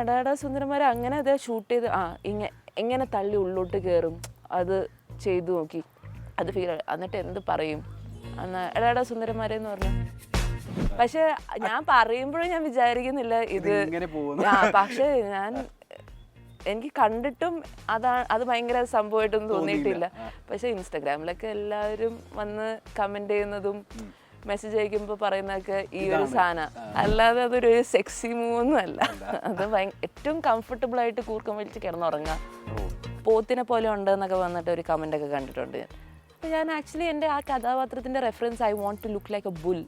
എടാടാ സുന്ദരന്മാരെ അങ്ങനെ അത് ഷൂട്ട് ചെയ്ത് ആ ഇങ്ങ എങ്ങനെ തള്ളി ഉള്ളോട്ട് കയറും അത് ചെയ്തു നോക്കി. അത് ഫീൽ എന്നിട്ട് എന്ത് പറയും? എന്നാ എടാടാ സുന്ദരന്മാരെ എന്ന് പറഞ്ഞു. പക്ഷെ ഞാൻ പറയുമ്പോഴും ഞാൻ വിചാരിക്കുന്നില്ല ഇത് ഇങ്ങനെ ആ പക്ഷേ ഞാൻ എനിക്ക് കണ്ടിട്ടും അതാണ് അത് ഭയങ്കര സംഭവമായിട്ടൊന്നും തോന്നിയിട്ടില്ല. പക്ഷെ ഇൻസ്റ്റാഗ്രാമിലൊക്കെ എല്ലാവരും വന്ന് കമന്റ് ചെയ്യുന്നതും മെസ്സേജ് അയക്കുമ്പോൾ പറയുന്നതൊക്കെ ഈ ഒരു സാധനം. അല്ലാതെ അതൊരു സെക്സി മൂവൊന്നും അല്ല. അത് ഏറ്റവും കംഫർട്ടബിൾ ആയിട്ട് കൂർക്കം വലിച്ച് കിടന്നുറങ്ങാം. പോത്തിനെ പോലെ ഉണ്ട് എന്നൊക്കെ വന്നിട്ട് ഒരു കമന്റ് ഒക്കെ കണ്ടിട്ടുണ്ട് ഞാൻ. അപ്പോൾ ഞാൻ ആക്ച്വലി എന്റെ ആ കഥാപാത്രത്തിന്റെ reference I want to look like a bull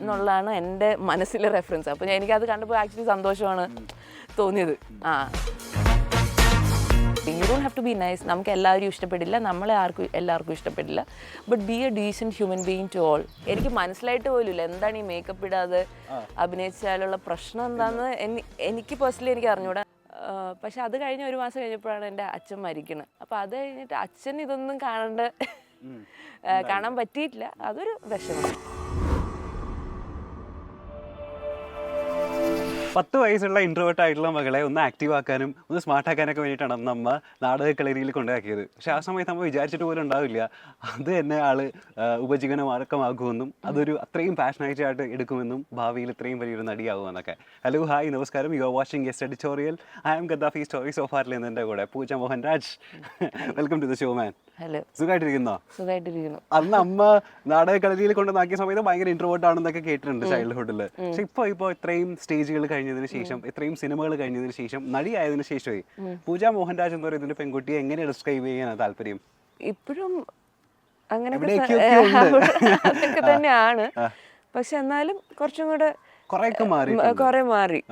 എന്നുള്ളതാണ് എന്റെ മനസ്സിലെ റെഫറൻസ് അപ്പോൾ എനിക്കത് കണ്ടപ്പോൾ ആക്ച്വലി സന്തോഷമാണ് തോന്നിയത്. ആ. You don't have to be nice നമുക്ക് എല്ലാവരും ഇഷ്ടപ്പെടില്ല. നമ്മളെ ആർക്കും എല്ലാവർക്കും ഇഷ്ടപ്പെടില്ല. But be a decent human being to all എനിക്ക് മനസ്സിലായിട്ട് പോലുമില്ല. എന്താണ് ഈ മേക്കപ്പ് ഇടാതെ അഭിനയിച്ചാലുള്ള പ്രശ്നം എന്താണെന്ന് എനി- എനിക്ക് പേഴ്സണലി എനിക്ക് അറിഞ്ഞൂടാ. പക്ഷെ അത് കഴിഞ്ഞ ഒരു മാസം കഴിഞ്ഞപ്പോഴാണ് എന്റെ അച്ഛൻ മരിക്കുന്നത് അപ്പോൾ അത് കഴിഞ്ഞിട്ട് അച്ഛൻ ഇതൊന്നും കാണേണ്ട കാണാൻ പറ്റിയിട്ടില്ല. അതൊരു വിഷമം. പത്ത് വയസ്സുള്ള ഇൻട്രോവേർട്ട് ആയിട്ടുള്ള മകളെ ഒന്ന് ആക്റ്റീവ് ആക്കാനും ഒന്ന് സ്മാർട്ട് ആക്കാനൊക്കെ വേണ്ടിയിട്ടാണ് അന്ന് അമ്മ നാടക കളരിയിൽ കൊണ്ടാക്കിയത് പക്ഷേ ആ സമയത്ത് അമ്മ വിചാരിച്ചിട്ട് പോലും ഉണ്ടാവില്ല. അത് തന്നെ ആൾ ഉപജീവന മാർഗമാകുമെന്നും അതൊരു അത്രയും പാഷനേറ്റ് ആയിട്ട് എടുക്കുമെന്നും ഭാവിയിൽ ഇത്രയും വലിയൊരു നടിയാകുമെന്നൊക്കെ. ഹലോ ഹായ് നമസ്കാരം. You are watching yes editorial I am Gaddafi of സോഫാറിൽ എന്റെ കൂടെ Pooja Mohan Raj. Welcome to the show man hello സുഖമായിട്ടിരിക്കുന്നോ സുഖമായിട്ടിരിക്കുന്നു അന്ന് അമ്മ നാടക കളരിയിൽ കൊണ്ടുവന്നാക്കിയ സമയത്ത് ഭയങ്കര ഇൻട്രോവേർട്ട് ആണെന്നൊക്കെ കേട്ടിട്ടുണ്ട് ചൈൽഡ്ഹുഡിൽ പക്ഷെ ഇപ്പൊ ഇപ്പൊ ഇത്രയും സ്റ്റേജുകൾ കഴിഞ്ഞതിന് ശേഷം ഇത്രയും സിനിമകൾ കഴിഞ്ഞതിന് ശേഷം നടിയായതിനു ശേഷമേ പൂജ മോഹൻരാജ് എന്ന് പറയുന്ന പെൺകുട്ടിയെ എങ്ങനെ ഡിസ്ക്രൈബ് ചെയ്യാനാണ് താല്പര്യം? ഇപ്പോഴും ഉണ്ട്. അതൊക്കെ തന്നെയാണ്. പക്ഷെ എന്നാലും കുറച്ചും കൂടെ കുറെ മാറി.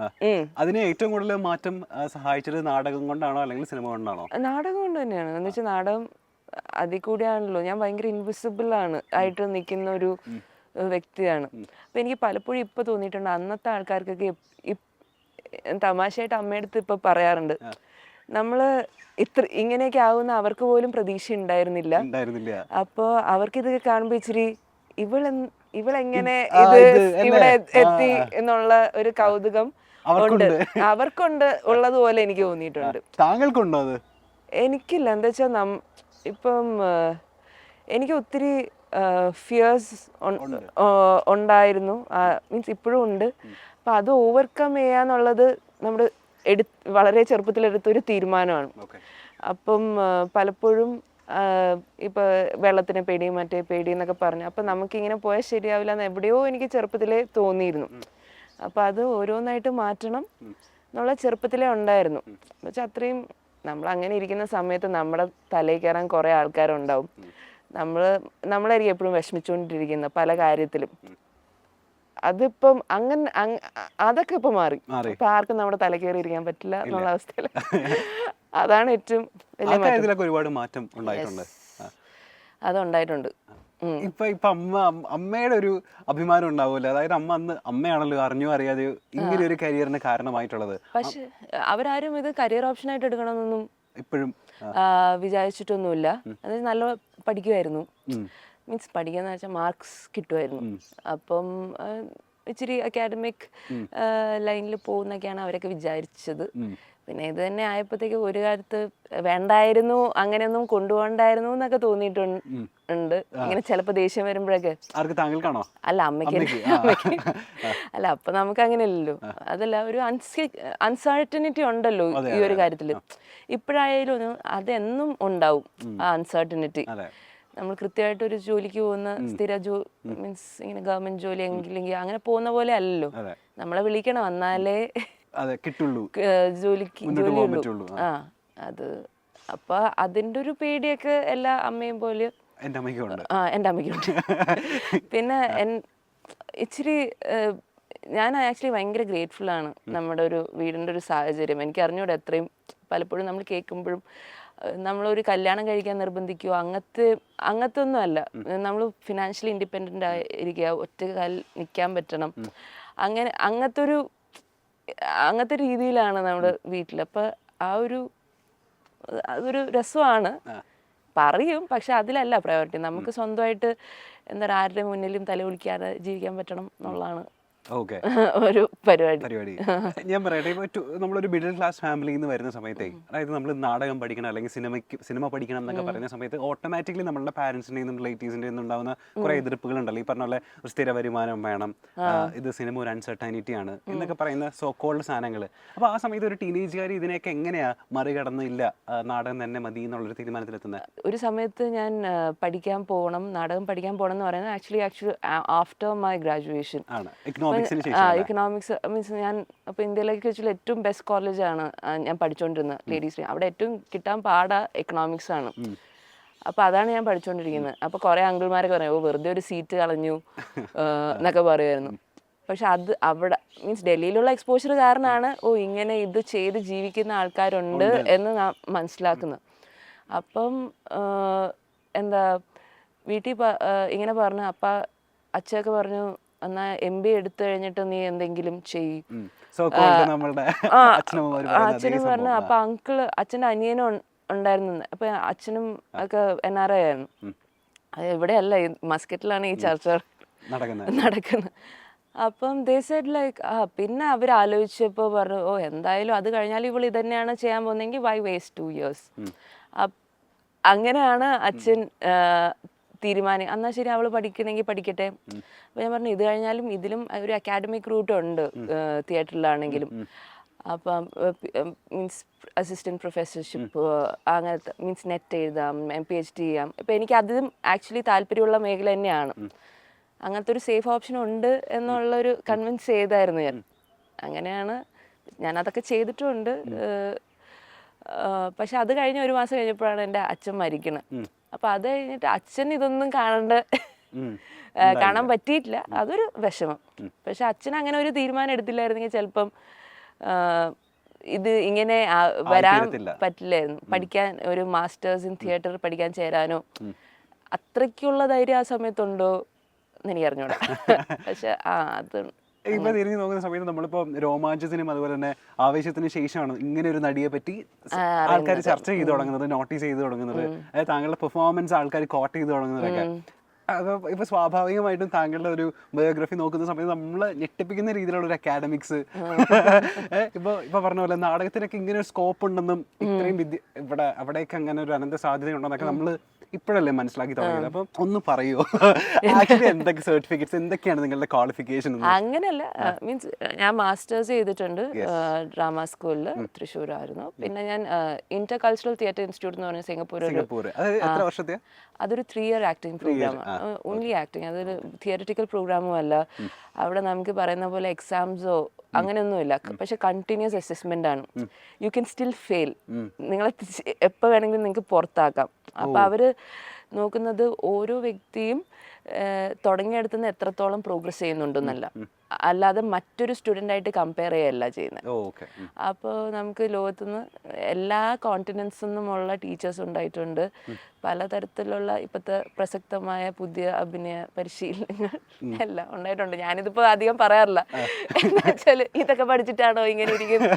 അതിനെ ഏറ്റവും കൂടുതൽ മാറ്റം സഹായിച്ചത് നാടകം കൊണ്ടാണോ അല്ലെങ്കിൽ സിനിമ കൊണ്ടാണോ? നാടകം കൊണ്ട് തന്നെയാണ്. എന്ന് വെച്ചാൽ നാടകം അതിൽ കൂടിയാണല്ലോ. ഞാൻ ഭയങ്കര ഇൻവിസിബിൾ ആണ്. ആയിട്ട് നിൽക്കുന്ന ഒരു വ്യക്തിയാണ്. അപ്പൊ എനിക്ക് പലപ്പോഴും ഇപ്പൊ തോന്നിയിട്ടുണ്ട് അന്നത്തെ ആൾക്കാർക്കൊക്കെ തമാശയായിട്ട് അമ്മയടുത്ത് ഇപ്പൊ പറയാറുണ്ട്. നമ്മൾ ഇത്ര ഇങ്ങനെയൊക്കെ ആവുന്ന അവർക്ക് പോലും പ്രതീക്ഷ ഉണ്ടായിരുന്നില്ല. അപ്പോൾ അവർക്കിതൊക്കെ അവർക്ക് ഇതൊക്കെ കാണുമ്പോ ഇച്ചിരി ഇവളെ ഇവളെങ്ങനെ ഇത് ഇവിടെ എത്തി എന്നുള്ള ഒരു കൗതുകം ഉണ്ട്. അവർക്കുണ്ട്. അവർക്കുണ്ട് ഉള്ളതുപോലെ എനിക്ക് തോന്നിയിട്ടുണ്ട്. താങ്കൾക്കുണ്ടോ അത്? എനിക്കില്ല. എന്താ വെച്ചാൽ നം ഇപ്പം എനിക്ക് ഒത്തിരി ഫിയേഴ്സ് ഉണ്ടായിരുന്നു. മീൻസ് ഇപ്പോഴും ഉണ്ട്. അപ്പം അത് ഓവർകം ചെയ്യാന്നുള്ളത് നമ്മൾ എടു വളരെ ചെറുപ്പത്തിലെടുത്തൊരു തീരുമാനമാണ്. അപ്പം പലപ്പോഴും ഇപ്പം വെള്ളത്തിനെ പേടി മറ്റേ പേടി എന്നൊക്കെ പറഞ്ഞു. അപ്പം നമുക്കിങ്ങനെ പോയാൽ ശരിയാവില്ല എന്ന് എവിടെയോ എനിക്ക് ചെറുപ്പത്തിലേ തോന്നിയിരുന്നു. അപ്പം അത് ഓരോന്നായിട്ട് മാറ്റണം എന്നുള്ള ചെറുപ്പത്തിലേ ഉണ്ടായിരുന്നു. എന്നുവെച്ചാൽ അത്രയും നമ്മൾ അങ്ങനെ ഇരിക്കുന്ന സമയത്ത് നമ്മുടെ തലയിൽ കയറാൻ കുറേ ആൾക്കാരുണ്ടാവും. നമ്മൾ നമ്മളായിരിക്കും എപ്പോഴും വിഷമിച്ചുകൊണ്ടിരിക്കുന്ന പല കാര്യത്തിലും. അതിപ്പം അങ്ങനെ അങ്- അതൊക്കെ ഇപ്പൊ മാറി. ഇപ്പൊ ആർക്കും നമ്മുടെ തല കയറി ഇരിക്കാൻ പറ്റില്ല എന്നുള്ള അവസ്ഥയിൽ അതാണ് ഏറ്റവും ഒരുപാട് മാറ്റം ഉണ്ടായിട്ടുണ്ട്. അതുണ്ടായിട്ടുണ്ട്. ഇപ്പൊ ഇപ്പൊ അമ്മ അമ്മ- അമ്മയുടെ ഒരു അഭിമാനം ഉണ്ടാവില്ല അതായത് അമ്മ അന്ന് അമ്മയാണല്ലോ അറിഞ്ഞോ അറിയാതെ ഇങ്ങനെ ഒരു കരിയറിന് കാരണമായിട്ടുള്ളത്. പക്ഷെ അവരാരും ഇത് കരിയർ ഓപ്ഷൻ ആയിട്ട് എടുക്കണമെന്നൊന്നും ഇപ്പോഴും വിചാരിച്ചിട്ടൊന്നുമില്ല. അതായത് നല്ല പഠിക്കുമായിരുന്നു. മീൻസ് പഠിക്കാന്ന് വെച്ചാൽ മാർക്സ് കിട്ടുമായിരുന്നു അപ്പം ഇച്ചിരി അക്കാഡമിക് ലൈനിൽ പോകുന്നൊക്കെയാണ് അവരൊക്കെ വിചാരിച്ചത്. പിന്നെ ഇത് തന്നെ ആയപ്പോഴത്തേക്ക് ഒരു കാലത്ത് വേണ്ടായിരുന്നു അങ്ങനെയൊന്നും കൊണ്ടുപോകണ്ടായിരുന്നു എന്നൊക്കെ തോന്നിയിട്ടുണ്ട് ഇങ്ങനെ ചിലപ്പോൾ ദേഷ്യം വരുമ്പോഴൊക്കെ അല്ല അമ്മയ്ക്ക്. അല്ല അപ്പൊ നമുക്ക് അങ്ങനെ അങ്ങനെയല്ലല്ലോ അതല്ല ഒരു അൺസർട്ടനിറ്റി ഉണ്ടല്ലോ ഈ ഒരു കാര്യത്തിൽ ഇപ്പോഴായാലും അതെന്നും ഉണ്ടാവും ആ അൺസർട്ടനിറ്റി നമ്മൾ കൃത്യമായിട്ട് ഒരു ജോലിക്ക് പോകുന്ന സ്ഥിര ജോ മീൻസ് ഇങ്ങനെ ഗവൺമെന്റ് ജോലി എങ്കിലെങ്കിൽ അങ്ങനെ പോകുന്ന പോലെ അല്ലല്ലോ. നമ്മളെ വിളിക്കണം എന്നാലേ അതെ കിട്ടുള്ളൂ. ഏഹ് ജോലിക്ക് മുന്നോട്ട് പോകാൻ പറ്റുള്ളൂ. ആ. അത് അപ്പൊ അതിന്റെ ഒരു പേടിയൊക്കെ എല്ലാ അമ്മയും പോലെ എന്റെ അമ്മയ്ക്കുണ്ട് ആ എന്റെ അമ്മയ്ക്കുണ്ട് പിന്നെ ഇച്ചിരി ഞാൻ ആക്ച്വലി ഭയങ്കര ഗ്രേറ്റ്ഫുൾ ആണ് നമ്മുടെ ഒരു വീടിന്റെ ഒരു സാഹചര്യം. എനിക്ക് അറിഞ്ഞൂടെ എത്രയും പലപ്പോഴും നമ്മൾ കേൾക്കുമ്പോഴും നമ്മളൊരു കല്യാണം കഴിക്കാൻ നിർബന്ധിക്കുകയോ അങ്ങനത്തെ അങ്ങനത്തെ ഒന്നും അല്ല നമ്മൾ ഫിനാൻഷ്യലി ഇൻഡിപെൻഡന്റ് ആയിരിക്കുക ഒറ്റ കാലിൽ നിൽക്കാൻ പറ്റണം. അങ്ങനെ അങ്ങനത്തെ ഒരു അങ്ങനത്തെ രീതിയിലാണ് നമ്മുടെ വീട്ടിൽ അപ്പോൾ ആ ഒരു അതൊരു രസമാണ്. പറയും പക്ഷെ അതിലല്ല പ്രയോറിറ്റി നമുക്ക് സ്വന്തമായിട്ട് എന്താ പറയുക ആരുടെ മുന്നിലും തലകുളിക്കാതെ ജീവിക്കാൻ പറ്റണം എന്നുള്ളതാണ് ഒരു പരിപാടി. പരിപാടി. ഞാൻ പറയട്ടെ നമ്മളൊരു മിഡിൽ ക്ലാസ് ഫാമിലിയിൽ നിന്ന് വരുന്ന സമയത്തെ അതായത് നമ്മൾ നാടകം പഠിക്കണം അല്ലെങ്കിൽ സിനിമയ്ക്ക് സിനിമ പഠിക്കണം എന്നൊക്കെ പറയുന്ന സമയത്ത് ഓട്ടോമാറ്റിക്കലി നമ്മളുടെ പാരൻസിന്റെ നിന്നും ഉണ്ടാവുന്ന കുറെ ഉണ്ടാകുന്ന കുറേ എതിർപ്പുകൾ ഉണ്ടല്ലോ ഈ പറഞ്ഞ പോലെ ഒരു സ്ഥിര വരുമാനം വേണം. ഇത് സിനിമ ഒരു അൺസർട്ടനിറ്റി ആണ് എന്നൊക്കെ പറയുന്ന സോ കോൾഡ് സാധനങ്ങൾ അപ്പോൾ ആ സമയത്ത് ഒരു ടീനേജുകാർ ഇതിനെയൊക്കെ എങ്ങനെയാ മറികടന്നില്ല നാടകം തന്നെ മതി എന്നുള്ളൊരു തീരുമാനത്തിലെത്തുന്നത് ഒരു സമയത്ത് ഞാൻ പഠിക്കാൻ പോകണം നാടകം പഠിക്കാൻ പോകണം എന്ന് പറയുന്നത് actually actually after my graduation ആണ്. ഇക്കണോമിക്സ് മീൻസ് ഞാൻ അപ്പോൾ ഇന്ത്യയിലേക്ക് വെച്ചുള്ള ഏറ്റവും ബെസ്റ്റ് കോളേജാണ് ഞാൻ പഠിച്ചുകൊണ്ടിരുന്നത് ലേഡീസ് അവിടെ ഏറ്റവും കിട്ടാൻ പാട എക്കണോമിക്സ് ആണ്. അപ്പോൾ അതാണ് ഞാൻ പഠിച്ചുകൊണ്ടിരിക്കുന്നത് അപ്പോൾ കുറേ അങ്കിൾമാരൊക്കെ പറയും ഓ വെറുതെ ഒരു സീറ്റ് കളഞ്ഞു എന്നൊക്കെ പറയുമായിരുന്നു പക്ഷെ അത് അവിടെ മീൻസ് ഡൽഹിയിലുള്ള എക്സ്പോഷർ കാരണമാണ് ഓ ഇങ്ങനെ ഇത് ചെയ്ത് ജീവിക്കുന്ന ആൾക്കാരുണ്ട് എന്ന് നാം മനസ്സിലാക്കുന്നത് അപ്പം എന്താ വീട്ടിൽ ഇങ്ങനെ പറഞ്ഞു അപ്പ അച്ഛയൊക്കെ പറഞ്ഞു എന്നാ എം ബി എടുത്തു കഴിഞ്ഞിട്ട് നീ എന്തെങ്കിലും ചെയ് അച്ഛനും പറഞ്ഞു അപ്പൊ അങ്കിൾ അച്ഛന്റെ അനിയനും ഉണ്ടായിരുന്നു അപ്പൊ അച്ഛനും ഒക്കെ എൻ ആർ ഐ ആയിരുന്നു. എവിടെയല്ല മസ്കറ്റിലാണ് ഈ ചർച്ച നടക്കുന്നത്. അപ്പം ദേ സെഡ് ലൈക്ക് ആ പിന്നെ അവർ ആലോചിച്ചപ്പോൾ പറഞ്ഞു ഓ എന്തായാലും അത് കഴിഞ്ഞാൽ ഇവൾ ഇതന്നെയാണ് തന്നെയാണ് ചെയ്യാൻ പോകുന്നതെങ്കിൽ വൈ വേസ്റ്റ് ടു ഇയേഴ്സ് അങ്ങനെയാണ് അച്ഛൻ തീരുമാനം. എന്നാൽ ശരി അവൾ പഠിക്കണമെങ്കിൽ പഠിക്കട്ടെ. അപ്പോൾ ഞാൻ പറഞ്ഞു ഇത് കഴിഞ്ഞാലും ഇതിലും ഒരു അക്കാഡമിക് റൂട്ട് ഉണ്ട് തിയേറ്ററിലാണെങ്കിലും അപ്പം മീൻസ് അസിസ്റ്റന്റ് പ്രൊഫസർഷിപ്പ് അങ്ങനത്തെ മീൻസ് നെറ്റ് എഴുതാം എം പി എച്ച് ഡി ചെയ്യാം. ഇപ്പം എനിക്ക് അതിലും ആക്ച്വലി താല്പര്യമുള്ള മേഖല തന്നെയാണ്. അങ്ങനത്തെ ഒരു സേഫ് ഓപ്ഷൻ ഉണ്ട് എന്നുള്ളൊരു കൺവിൻസ് ചെയ്തായിരുന്നു ഞാൻ. അങ്ങനെയാണ് ഞാൻ അതൊക്കെ ചെയ്തിട്ടുണ്ട് പക്ഷെ അത് കഴിഞ്ഞ് ഒരു മാസം കഴിഞ്ഞപ്പോഴാണ് എന്റെ അച്ഛൻ മരിക്കണത്. അപ്പം അത് കഴിഞ്ഞിട്ട് അച്ഛൻ ഇതൊന്നും കാണണ്ട. കാണാൻ പറ്റിയിട്ടില്ല. അതൊരു വിഷമം. പക്ഷെ അച്ഛൻ അങ്ങനെ ഒരു തീരുമാനം എടുത്തില്ലായിരുന്നെങ്കിൽ ചിലപ്പം ഇത് ഇങ്ങനെ വരാൻ പറ്റില്ലായിരുന്നു. പഠിക്കാൻ ഒരു മാസ്റ്റേഴ്സ് ഇൻ തിയേറ്റർ പഠിക്കാൻ ചേരാനോ. അത്രയ്ക്കുള്ള ധൈര്യം ആ സമയത്തുണ്ടോ എന്ന് എനിക്ക് അറിഞ്ഞൂടാ പക്ഷെ ആ അത് ഇപ്പൊ തിരിഞ്ഞു നോക്കുന്ന സമയത്ത് നമ്മളിപ്പോ രോമാഞ്ചത്തിനും അതുപോലെ തന്നെ ആവേശത്തിന് ശേഷമാണ് ഇങ്ങനെ ഒരു നടിയെ പറ്റി ആൾക്കാർ ചർച്ച ചെയ്തു തുടങ്ങുന്നത് നോട്ടീസ് ചെയ്തു തുടങ്ങുന്നത്. അതായത് താങ്കളുടെ പെർഫോമൻസ് ആൾക്കാർ കോട്ട് ചെയ്തു തുടങ്ങുന്നതൊക്കെ. അപ്പൊ ഇപ്പൊ സ്വാഭാവികമായിട്ടും താങ്കളുടെ ഒരു ബയോഗ്രഫി നോക്കുന്ന സമയത്ത് നമ്മൾ ഞെട്ടിപ്പിക്കുന്ന രീതിയിലുള്ള ഒരു അക്കാഡമിക്സ് ഇപ്പൊ ഇപ്പൊ പറഞ്ഞ പോലെ നാടകത്തിനൊക്കെ ഇങ്ങനെ ഒരു സ്കോപ്പ് ഉണ്ടെന്നും ഇത്രയും വിദ്യ ഇവിടെ അവിടേക്ക് അങ്ങനെ ഒരു അനന്ത സാധ്യത ഉണ്ടെന്നൊക്കെ നമ്മൾ ഇപ്പോഴല്ലേ മനസ്സിലാക്കി തുടങ്ങിയത്. അപ്പം ഒന്ന് പറയോ. ആക്ച്വലി എന്തൊക്കെ സർട്ടിഫിക്കറ്റ്സ് എന്തൊക്കെയാണ് നിങ്ങളുടെ ക്വാളിഫിക്കേഷൻ അങ്ങനെയല്ല. മീൻസ് ഞാൻ മാസ്റ്റേഴ്സ് ചെയ്തിട്ടുണ്ട്. ഡ്രാമ സ്കൂളിൽ തൃശ്ശൂരായിരുന്നു. പിന്നെ ഞാൻ ഇന്റർ കൾച്ചറൽ തിയേറ്റർ ഇൻസ്റ്റിറ്റ്യൂട്ട് എന്ന് പറഞ്ഞ സിംഗപ്പൂർ അത് അതൊരു three year acting programme only acting അതൊരു തിയറിറ്റിക്കൽ പ്രോഗ്രാമും അല്ല. അവിടെ നമുക്ക് പറയുന്ന പോലെ എക്സാംസോ അങ്ങനെയൊന്നുമില്ല. പക്ഷെ കണ്ടിന്യൂസ് അസസ്മെന്റ് ആണ്. യു ക്യാൻ സ്റ്റിൽ ഫെയിൽ നിങ്ങളെ എപ്പോൾ വേണമെങ്കിലും നിങ്ങൾക്ക് പുറത്താക്കാം. അപ്പോൾ അവർ നോക്കുന്നത് ഓരോ വ്യക്തിയും തുടങ്ങിയെടുത്തുനിന്ന് എത്രത്തോളം പ്രോഗ്രസ് ചെയ്യുന്നുണ്ടെന്നല്ല. അല്ലാതെ മറ്റൊരു സ്റ്റുഡന്റ് ആയിട്ട് കമ്പയർ ചെയ്യല്ല ചെയ്യുന്നത് ഓക്കെ അപ്പോൾ നമുക്ക് ലോകത്തുനിന്ന് എല്ലാ കോണ്ടിനൻസിൽ നിന്നുമുള്ള ടീച്ചേഴ്സ് ഉണ്ടായിട്ടുണ്ട്. പലതരത്തിലുള്ള ഇപ്പോഴത്തെ പ്രസക്തമായ പുതിയ അഭിനയ പരിശീലനങ്ങൾ എല്ലാം ഉണ്ടായിട്ടുണ്ട്. ഞാനിതിപ്പോൾ അധികം പറയാറില്ല. എന്നുവെച്ചാൽ ഇതൊക്കെ പഠിച്ചിട്ടാണോ ഇങ്ങനെ ഇരിക്കുന്നത്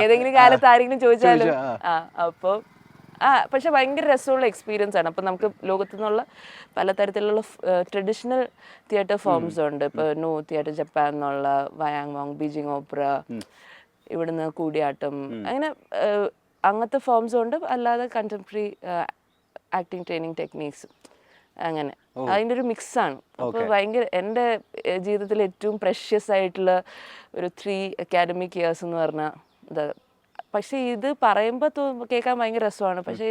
ഏതെങ്കിലും കാലത്ത് ആരെങ്കിലും ചോദിച്ചാലും. ആ. അപ്പോൾ ആ പക്ഷെ ഭയങ്കര രസമുള്ള എക്സ്പീരിയൻസ് ആണ്. അപ്പം നമുക്ക് ലോകത്തു നിന്നുള്ള പലതരത്തിലുള്ള ട്രഡീഷണൽ തിയേറ്റർ ഫോംസ് ഉണ്ട്. ഇപ്പോൾ നോ തിയേറ്റർ ജപ്പാൻ എന്നുള്ള വയാങ് വോങ് ബീജിങ് ഓപ്പറ ഇവിടുന്ന് കൂടിയാട്ടം അങ്ങനെ അങ്ങനത്തെ ഫോംസ് ഉണ്ട്. അല്ലാതെ കണ്ടംപററി ആക്ടിങ് ട്രെയിനിങ് ടെക്നീക്സ് അങ്ങനെ. അതിന്റെ ഒരു ആണ്. അപ്പോൾ ഭയങ്കര എന്റെ ജീവിതത്തിൽ ഏറ്റവും പ്രഷ്യസ് ആയിട്ടുള്ള ഒരു ത്രീ അക്കാഡമിക് ഇയേഴ്സ് എന്ന് പറഞ്ഞാൽ പക്ഷെ ഇത് പറയുമ്പോൾ തോ കേൾക്കാൻ ഭയങ്കര രസമാണ്. പക്ഷേ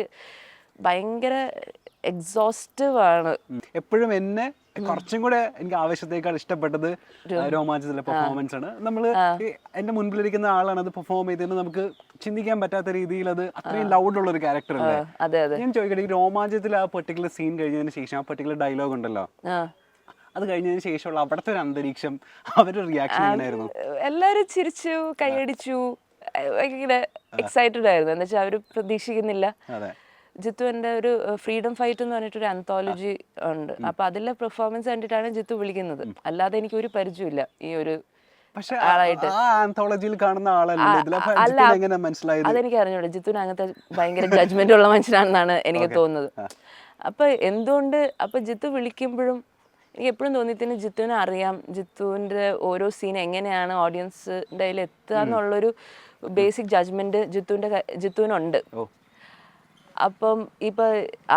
ഭയങ്കര എക്സോസ്റ്റീവ് ആണ്. എപ്പോഴും എന്നെ കുറച്ചും കൂടെ എനിക്ക് ആവശ്യത്തേക്കാൾ ഇഷ്ടപ്പെട്ടത് രോമാഞ്ചത്തിലെ പെർഫോമൻസ് ആണ്. നമ്മൾ എന്റെ മുൻപിലിരിക്കുന്ന ആളാണ് അത് പെർഫോം ചെയ്തതെന്ന് നമുക്ക് ചിന്തിക്കാൻ പറ്റാത്ത രീതിയിൽ അത് അത്രയും ലൗഡ് ഉള്ള ഒരു ക്യാരക്ടർ അല്ലേ ഞാൻ ചോദിക്കട്ടെ ഈ രോമാഞ്ചത്തിൽ ആ പെർട്ടിക്കുലർ സീൻ കഴിഞ്ഞതിന് ശേഷം ആ പെർട്ടിക്കുലർ ഡയലോഗ് ഉണ്ടല്ലോ? അത് കഴിഞ്ഞതിന് ശേഷമുള്ള അവിടുത്തെ ഒരു അന്തരീക്ഷം അവരുടെ റിയാക്ഷൻ എങ്ങനെയായിരുന്നു? എല്ലാവരും ചിരിച്ചു കൈയടിച്ചു. ഭയങ്കര എക്സൈറ്റഡ് ആയിരുന്നു. എന്ന് വെച്ചാൽ അവർ പ്രതീക്ഷിക്കുന്നില്ല. ജിത്തു എന്റെ ഒരു ഫ്രീഡം ഫൈറ്റ് എന്ന് പറഞ്ഞിട്ടൊരു അന്തോളജി ഉണ്ട്. അപ്പൊ അതിലെ പെർഫോമൻസ് കണ്ടിട്ടാണ് ജിത്തു വിളിക്കുന്നത്. അല്ലാതെ എനിക്ക് ഒരു പരിചയമില്ല ഈ ഒരു ആന്തോളജിയിൽ കാണുന്ന ആളല്ലേ. മനസ്സിലായത്? അതെനിക്ക് അറിഞ്ഞൂടെ. ജിത്തുവിന് അങ്ങനത്തെ ഭയങ്കര ജഡ്ജ്മെന്റ് ഉള്ള മനുഷ്യനാണെന്നാണ് എനിക്ക് തോന്നുന്നത്. അപ്പൊ എന്തുകൊണ്ട് അപ്പൊ ജിത്തു വിളിക്കുമ്പോഴും എനിക്ക് എപ്പോഴും തോന്നിത്തിന് ജിത്തുവിനെ അറിയാം. ജിത്തുവിന്റെ ഓരോ സീൻ എങ്ങനെയാണ് ഓഡിയൻസിന്റെ കയ്യിൽ എത്തുക എന്നുള്ളൊരു ബേസിക് ജഡ്ജ്മെന്റ് ജിത്തുവിന്റെ ജിത്തുവിനുണ്ട്. അപ്പം ഇപ്പൊ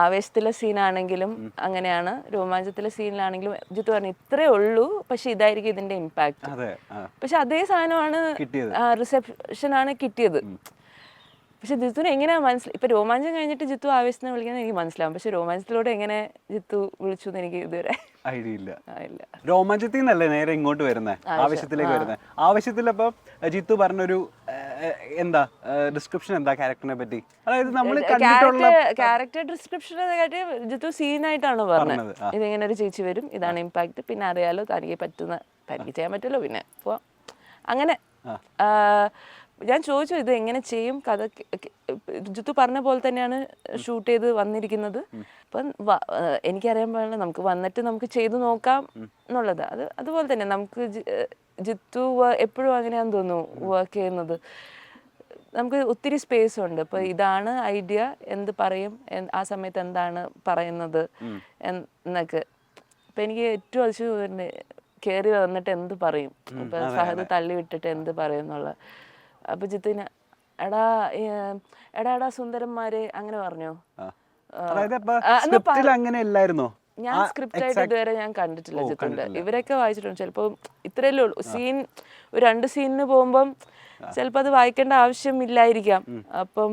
ആവേശത്തിലെ സീനാണെങ്കിലും അങ്ങനെയാണ് രോമാഞ്ചത്തിലെ സീനിലാണെങ്കിലും ജിത്തു പറഞ്ഞു ഇത്രേ ഉള്ളൂ പക്ഷെ ഇതായിരിക്കും ഇതിന്റെ ഇമ്പാക്ട് പക്ഷെ അതേ സാധനമാണ് റിസപ്ഷൻ ആണ് കിട്ടിയത്. പക്ഷെ ജിത്തുവിനെ എങ്ങനെയാ മനസ്സിലായി ഇപ്പൊ രോമാഞ്ചം കഴിഞ്ഞിട്ട് ജിത്തു ആവേശത്തിന് വിളിക്കുന്നത് എനിക്ക് മനസ്സിലാവും. പക്ഷെ രോമാഞ്ചത്തിലൂടെ എങ്ങനെ ജിത്തു വിളിച്ചു എന്ന് എനിക്ക് ഇതുവരെ ഐഡിയ ഇല്ല. രോമാഞ്ചത്തിൽ നിന്നല്ലേ നേരെ ഇങ്ങോട്ട് വരുന്നത് ആവശ്യത്തിലേക്ക് വരുന്നത് ആവശ്യത്തിൽ അപ്പൊ ജിത്തു പറഞ്ഞൊരു എന്താ ഡിസ്ക്രിപ്ഷൻ എന്താ ക്യാരക്ടറിനെ പറ്റി? അതായത് നമ്മൾ കണ്ടിട്ടുള്ള ക്യാരക്ടർ ഡിസ്ക്രിപ്ഷൻ ജിത്തു സീനായിട്ടാണ് പറഞ്ഞത്. ഇതിങ്ങനെ ഒരു ചേച്ചി വരും. ഇതാണ് ഇമ്പാക്ട് പിന്നെ അറിയാലോ തനിക്ക് പറ്റുന്ന തനിക്ക് ചെയ്യാൻ പറ്റുമല്ലോ. പിന്നെ അപ്പോൾ അങ്ങനെ ഞാൻ ചോദിച്ചു ഇത് എങ്ങനെ ചെയ്യും? കഥ ജിത്തു പറഞ്ഞ പോലെ തന്നെയാണ് ഷൂട്ട് ചെയ്ത് വന്നിരിക്കുന്നത്. അപ്പം എനിക്കറിയാൻ പാടില്ല നമുക്ക് വന്നിട്ട് നമുക്ക് ചെയ്തു നോക്കാം എന്നുള്ളത്. അത് അതുപോലെ തന്നെ നമുക്ക് ജിത്തു എപ്പോഴും അങ്ങനെയാന്ന് തോന്നുന്നു വർക്ക് ചെയ്യുന്നത്. നമുക്ക് ഒത്തിരി സ്പേസ് ഉണ്ട്. ഇപ്പൊ ഇതാണ് ഐഡിയ എന്ത് പറയും ആ സമയത്ത് എന്താണ് പറയുന്നത് എന്ന് എന്നൊക്കെ. ഇപ്പൊ എനിക്ക് ഏറ്റവും അതിശയം കയറി വന്നിട്ട് എന്ത് പറയും? ഇപ്പൊ ഫഹദ് തള്ളി വിട്ടിട്ട് എന്ത് പറയും എന്നുള്ള. അപ്പൊ ജിത്തിന് എടാ എടാ എടാ സുന്ദരന്മാരെ അങ്ങനെ പറഞ്ഞോ? ആ. ആ, അതായത് അപ്പൊ ആ, എന്ന് പറ- സ്ക്രിപ്റ്റിൽ അങ്ങനെ അല്ലായിരുന്നോ ഞാൻ സ്ക്രിപ്റ്റ് ആയിട്ട് ഇതുവരെ ഞാൻ കണ്ടിട്ടില്ല ചിത്രണ്ട് ഇവരൊക്കെ വായിച്ചിട്ടുണ്ട്. ചിലപ്പോൾ ഇത്രയല്ലേ ഉള്ളൂ. സീൻ ഒരു രണ്ട് സീനിന് പോകുമ്പം ചിലപ്പോൾ അത് വായിക്കേണ്ട ആവശ്യമില്ലായിരിക്കാം അപ്പം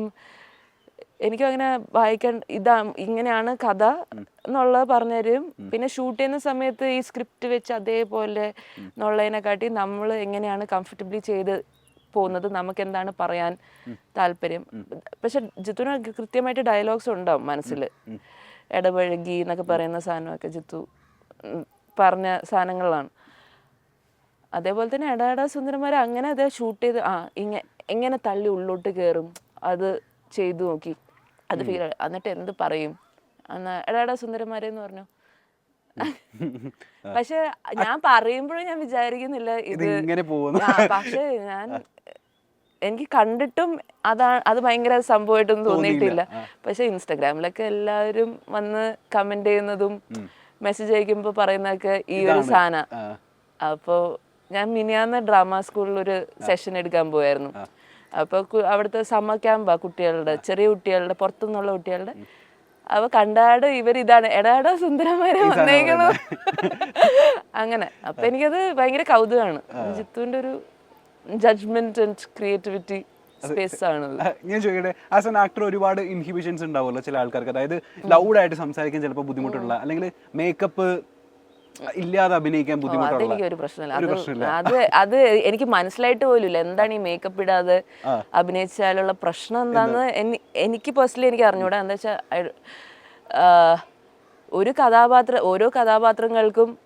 എനിക്കും അങ്ങനെ വായിക്കാൻ ഇതാ ഇങ്ങനെയാണ് കഥ എന്നുള്ളത് പറഞ്ഞുതരും പിന്നെ ഷൂട്ട് ചെയ്യുന്ന സമയത്ത് ഈ സ്ക്രിപ്റ്റ് വെച്ച് അതേപോലെ എന്നുള്ളതിനെക്കാട്ടി നമ്മൾ എങ്ങനെയാണ് കംഫർട്ടബിളി ചെയ്ത് പോകുന്നത് നമുക്ക് എന്താണ് പറയാൻ താല്പര്യം? പക്ഷെ ജിത്തുവിന് കൃത്യമായിട്ട് ഡയലോഗ്സ് ഉണ്ടാവും മനസ്സിൽ ഇടപഴകി എന്നൊക്കെ പറയുന്ന സാധനമൊക്കെ ജിത്തു പറഞ്ഞ സാധനങ്ങളാണ്. അതേപോലെ തന്നെ എടാടാ സുന്ദരന്മാരെ അങ്ങനെ അത് ഷൂട്ട് ചെയ്ത് ആ ഇങ്ങ എങ്ങനെ തള്ളി ഉള്ളോട്ട് കയറും അത് ചെയ്തു നോക്കി. അത് ഫീൽ എന്നിട്ട് എന്ത് പറയും? എന്നാ എടാടാ സുന്ദരന്മാരെന്ന് പറഞ്ഞു. പക്ഷെ ഞാൻ പറയുമ്പോഴും ഞാൻ വിചാരിക്കുന്നില്ല ഇത് ഇങ്ങനെ പക്ഷേ ഞാൻ എനിക്ക് കണ്ടിട്ടും അതാ അത് ഭയങ്കര സംഭവമായിട്ടൊന്നും തോന്നിയിട്ടില്ല. പക്ഷെ ഇൻസ്റ്റാഗ്രാമിലൊക്കെ എല്ലാവരും വന്ന് കമന്റ് ചെയ്യുന്നതും മെസ്സേജ് അയക്കുമ്പോൾ പറയുന്നതൊക്കെ ഈ ഒരു സാധന. അപ്പോൾ ഞാൻ മിനിയാന്ന് ഡ്രാമ സ്കൂളിൽ ഒരു സെഷൻ എടുക്കാൻ പോയായിരുന്നു. അപ്പോൾ അവിടുത്തെ സമ്മർ ക്യാമ്പാ കുട്ടികളുടെ ചെറിയ കുട്ടികളുടെ പുറത്തുനിന്നുള്ള കുട്ടികളുടെ. അവ കണ്ടാട് ഇവർ ഇതാണ്. എടാടോ സുന്ദരമാരെ വന്നേക്കണു. അങ്ങനെ. അപ്പൊ എനിക്കത് ഭയങ്കര കൗതുകമാണ്. ജിത്തുവിന്റെ ഒരു ജഡ്ജ്മെന്റ് ആൻഡ് ക്രിയേറ്റിവിറ്റി സ്പേസ് ഞാൻ ചോദിക്കട്ടെ ആസ് എൻ ആക്ടർ ഒരുപാട് ഇൻഹിബിഷൻസ് ഉണ്ടാവുമല്ലോ ചില ആൾക്കാർക്ക്. അതായത് ലൗഡായിട്ട് സംസാരിക്കാൻ ചിലപ്പോൾ ബുദ്ധിമുട്ടുള്ള അല്ലെങ്കിൽ മേക്കപ്പ് ഇല്ലാതെ അഭിനയിക്കാൻ ബുദ്ധിമുട്ടുള്ള ഒരു പ്രശ്നമില്ല. അത്. അത് എനിക്ക് മനസ്സിലായിട്ട് പോലും എന്താണ് ഈ മേക്കപ്പ് ഇടാതെ അഭിനയിച്ചാലുള്ള പ്രശ്നം എന്താന്ന് എനി- എനിക്ക് പേഴ്സണലി എനിക്ക് അറിഞ്ഞൂടാ. എന്താ വെച്ചാൽ ഒരു കഥാപാത്ര ഓരോ കഥാപാത്രങ്ങൾക്കും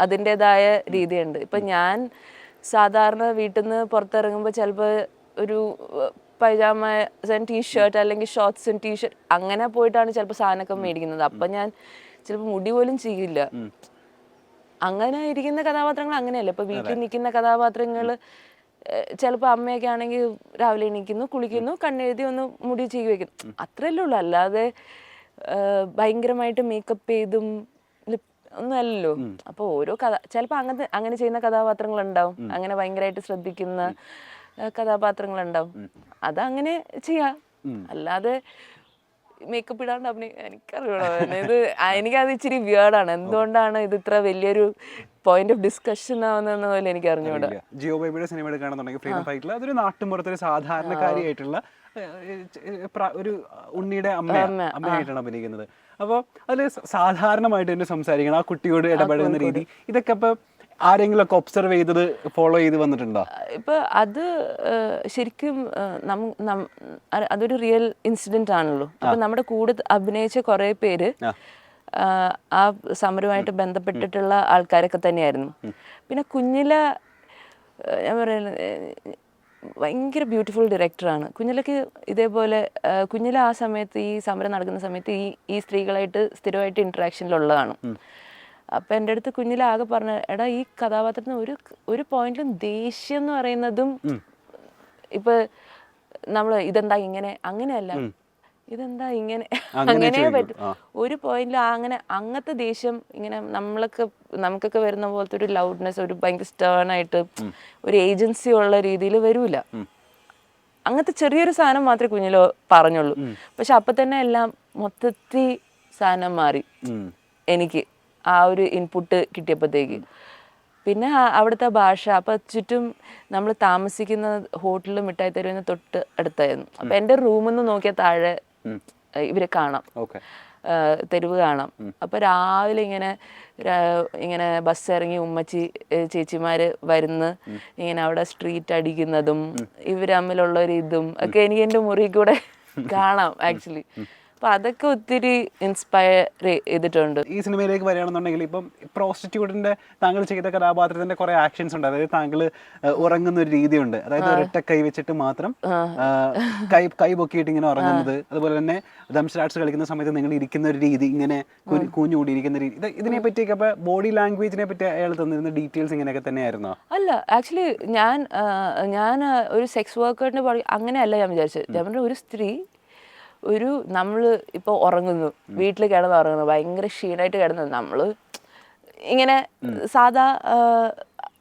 അതിന്റെതായ രീതിയുണ്ട്. ഇപ്പം ഞാൻ സാധാരണ വീട്ടിൽ നിന്ന് പുറത്തിറങ്ങുമ്പോൾ ചിലപ്പോൾ ഒരു പൈജാമ പൈജാമ ടീഷർട്ട് അല്ലെങ്കിൽ ഷോർട്സ് ടീഷർട്ട് അങ്ങനെ പോയിട്ടാണ് ചിലപ്പോൾ സാധനമൊക്കെ മേടിക്കുന്നത്. അപ്പം ഞാൻ ചിലപ്പോൾ മുടി പോലും ചെയ്യില്ല. അങ്ങനെ ഇരിക്കുന്ന കഥാപാത്രങ്ങൾ അങ്ങനെയല്ല. ഇപ്പൊ വീട്ടിൽ നിൽക്കുന്ന കഥാപാത്രങ്ങൾ ചിലപ്പോൾ അമ്മയൊക്കെ ആണെങ്കിൽ രാവിലെ എണീക്കുന്നു കുളിക്കുന്നു കണ്ണെഴുതി ഒന്ന് മുടി ചെയ്യി വെക്കുന്നു അത്രയല്ലേ ഉള്ളൂ. അല്ലാതെ ഭയങ്കരമായിട്ട് മേക്കപ്പ് ചെയ്തും ഒന്നല്ലോ ഒന്നും അപ്പൊ ഓരോ കഥ ചിലപ്പോൾ അങ്ങനത്തെ അങ്ങനെ ചെയ്യുന്ന കഥാപാത്രങ്ങൾ ഉണ്ടാവും അങ്ങനെ ഭയങ്കരമായിട്ട് ശ്രദ്ധിക്കുന്ന കഥാപാത്രങ്ങൾ ഉണ്ടാവും അതങ്ങനെ ചെയ്യാം. അല്ലാതെ മേക്കപ്പ് ഇടാണ്ട് അഭിനയി എനിക്കറിയണോ ഇത് എനിക്കത് ഇച്ചിരി വിയേർഡാണ് എന്തുകൊണ്ടാണ് ഇത് ഇത്ര വലിയൊരു പോയിന്റ് ഓഫ് ഡിസ്കഷൻ ആവുന്നതെന്ന് പോലെ എനിക്ക് അറിഞ്ഞൂടാ ജിയോ ബേബിയുടെ സിനിമ എടുക്കുകയാണെന്നുണ്ടെങ്കിൽ ഫ്രീഡം ഫൈറ്റിൽ അതൊരു നാട്ടുമ്പുറത്തൊരു സാധാരണക്കാരിയായിട്ടുള്ള ഒരു ഉണ്ണിയുടെ അമ്മ അമ്മയായിട്ടാണ് അഭിനയിക്കുന്നത്. അപ്പോൾ അതിൽ സാധാരണമായിട്ട് എന്നെ സംസാരിക്കണം. ആ കുട്ടിയോട് ഇടപെടുന്ന രീതി. ഇതൊക്കെ അപ്പോൾ ആരെങ്കിലും ഒക്കെ ഒബ്സർവ് ചെയ്തത് ഫോളോ ചെയ്ത് വന്നിട്ടുണ്ടോ? ഇപ്പൊ അത് ശരിക്കും അതൊരു റിയൽ ഇൻസിഡന്റ് ആണല്ലോ. അപ്പൊ നമ്മുടെ കൂടെ അഭിനയിച്ച കുറെ പേര് ആ. സമരവുമായിട്ട് ബന്ധപ്പെട്ടിട്ടുള്ള ആൾക്കാരൊക്കെ തന്നെയായിരുന്നു. പിന്നെ കുഞ്ഞില ഞാൻ പറയുന്നത് ഭയങ്കര ബ്യൂട്ടിഫുൾ ഡയറക്ടറാണ് കുഞ്ഞിലക്ക് ഇതേപോലെ കുഞ്ഞില ആ സമയത്ത് ഈ സമരം നടക്കുന്ന സമയത്ത് ഈ ഈ സ്ത്രീകളായിട്ട് സ്ഥിരമായിട്ട് ഇൻട്രാക്ഷനിലുള്ളതാണ് അപ്പൊ എന്റെ അടുത്ത് കുഞ്ഞിലാകെ പറഞ്ഞ എടാ ഈ കഥാപാത്രത്തിന് ഒരു ഒരു പോയിന്റിലും ദേഷ്യം എന്ന് പറയുന്നതും ഇപ്പൊ നമ്മൾ ഇതെന്താ ഇങ്ങനെ അങ്ങനെയല്ല. ഇതെന്താ ഇങ്ങനെ അങ്ങനെ. പറ്റും. ഒരു പോയിന്റിൽ അങ്ങനെ അങ്ങനത്തെ ദേഷ്യം ഇങ്ങനെ നമ്മളൊക്കെ നമുക്കൊക്കെ വരുന്ന പോലത്തെ ഒരു ലൗഡ്നെസ് ഒരു ഭയങ്കര സ്റ്റേൺ ആയിട്ട് ഒരു ഏജൻസി ഉള്ള രീതിയിൽ വരൂല. അങ്ങനത്തെ ചെറിയൊരു സാധനം മാത്രമേ കുഞ്ഞിലോ പറഞ്ഞുള്ളൂ. പക്ഷെ അപ്പൊ തന്നെ എല്ലാം മൊത്തത്തിൽ സാധനം മാറി. എനിക്ക്. ആ ഒരു ഇൻപുട്ട് കിട്ടിയപ്പോഴത്തേക്ക്. പിന്നെ അവിടുത്തെ ഭാഷ അപ്പൊ ചുറ്റും നമ്മൾ താമസിക്കുന്ന ഹോട്ടലിൽ മിഠായി തെരുവിന് തൊട്ട് അടുത്തായിരുന്നു. അപ്പൊ എന്റെ റൂമിൽ നിന്ന് നോക്കിയാൽ താഴെ ഇവരെ കാണാം. തെരുവ് കാണാം. അപ്പൊ രാവിലെ ഇങ്ങനെ ഇങ്ങനെ ബസ് ഇറങ്ങി ഉമ്മച്ചി ചേച്ചിമാർ ചേച്ചിമാര് വരുന്ന് ഇങ്ങനെ അവിടെ സ്ട്രീറ്റ് അടിക്കുന്നതും ഇവർ തമ്മിലുള്ള ഒരു ഇതും ഒക്കെ എനിക്ക് എന്റെ മുറി കൂടെ കാണാം ആക്ച്വലി അപ്പൊ അതൊക്കെ ഒത്തിരി ഇൻസ്പയർ ചെയ്തിട്ടുണ്ട്. ഈ സിനിമയിലേക്ക് വരികയാണെന്നുണ്ടെങ്കിൽ ഇപ്പം പ്രോസ്റ്റിറ്റ്യൂട്ടിന്റെ താങ്കൾ ചെയ്ത കഥാപാത്രത്തിന്റെ കുറെ ആക്ഷൻസ് ഉണ്ട്. അതായത് താങ്കൾ ഉറങ്ങുന്ന ഒരു രീതിയുണ്ട്. അതായത് ഒരൊറ്റ കൈ വെച്ചിട്ട് മാത്രം കൈ കൈ പൊക്കിയിട്ട് ഇങ്ങനെ ഉറങ്ങുന്നത്. അതുപോലെ തന്നെ ദംഷരാട്സ് കളിക്കുന്ന സമയത്ത് നിങ്ങൾ ഇരിക്കുന്ന ഒരു രീതി ഇങ്ങനെ കുനി- കൂഞ്ഞുകൂടിയിരിക്കുന്ന രീതി. ഇതിനെ പറ്റിയൊക്കെ അപ്പൊ ബോഡി ലാംഗ്വേജിനെ പറ്റി അയാൾ തന്നിരുന്ന ഡീറ്റെയിൽസ് ഇങ്ങനെയൊക്കെ തന്നെയായിരുന്നോ? അല്ല ആക്ച്വലി ഞാൻ ഞാൻ ഒരു സെക്സ് വർക്കറിന്റെ അങ്ങനെയല്ല ഞാൻ വിചാരിച്ചത്. ഞാൻ ഒരു സ്ത്രീ ഒരു നമ്മൾ ഇപ്പോൾ ഉറങ്ങുന്നു. വീട്ടിൽ കിടന്ന് ഉറങ്ങുന്നു. ഭയങ്കര ക്ഷീണമായിട്ട് കിടന്നു നമ്മൾ ഇങ്ങനെ സാധാ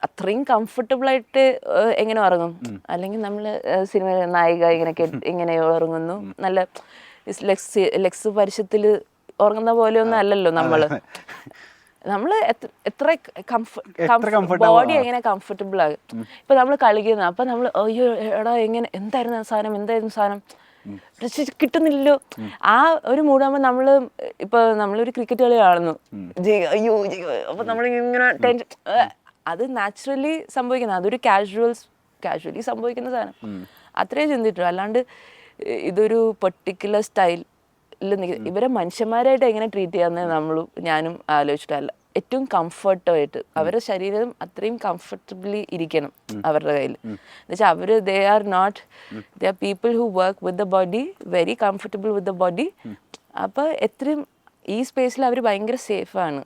അത്രയും കംഫർട്ടബിൾ ആയിട്ട് ആ, എങ്ങനെ ഉറങ്ങും? അല്ലെങ്കിൽ നമ്മൾ സിനിമ നായിക ഇങ്ങനെ ഇങ്ങനെ ഉറങ്ങുന്നു. നല്ല ലെക്സ് ലെക്സ് പരിശത്തിൽ ഉറങ്ങുന്ന പോലെ ഒന്നും അല്ലല്ലോ നമ്മൾ നമ്മൾ എത്ര- കംഫർട്ട് ബോഡി എങ്ങനെ കംഫർട്ടബിൾ ആകും? ഇപ്പൊ നമ്മൾ കളിക്കുന്ന. അപ്പൊ നമ്മൾ അയ്യോ എടാ എങ്ങനെ എന്തായിരുന്നു സാധനം? എന്തായിരുന്നു സാധനം? പക്ഷെ കിട്ടുന്നില്ലല്ലോ. ആ ഒരു മൂടാകുമ്പോ നമ്മൾ ഇപ്പൊ നമ്മളൊരു ക്രിക്കറ്റ് കളി കാണുന്നു. അയ്യോ അപ്പൊ നമ്മളിങ്ങനെ ടെൻഷൻ അത് നാച്ചുറലി സംഭവിക്കുന്ന അതൊരു കാഷ്വൽസ് കാഷ്വലി സംഭവിക്കുന്ന സാധനം. അത്രേ ചിന്തിട്ടുള്ളൂ. അല്ലാണ്ട് ഇതൊരു പെർട്ടിക്കുലർ സ്റ്റൈൽ ഇവരെ മനുഷ്യന്മാരായിട്ട് എങ്ങനെ ട്രീറ്റ് ചെയ്യാന്ന് നമ്മളും ഞാനും ആലോചിച്ചിട്ടല്ല. ഏറ്റവും കംഫർട്ടായിട്ട് അവരുടെ ശരീരം അത്രയും കംഫർട്ടബിളി ഇരിക്കണം അവരുടെ കയ്യിൽ. എന്നുവെച്ചാൽ അവർ they are not they are people who work with the body very comfortable with the body അപ്പോൾ എത്രയും ഈ സ്പേസിൽ അവർ ഭയങ്കര സേഫാണ്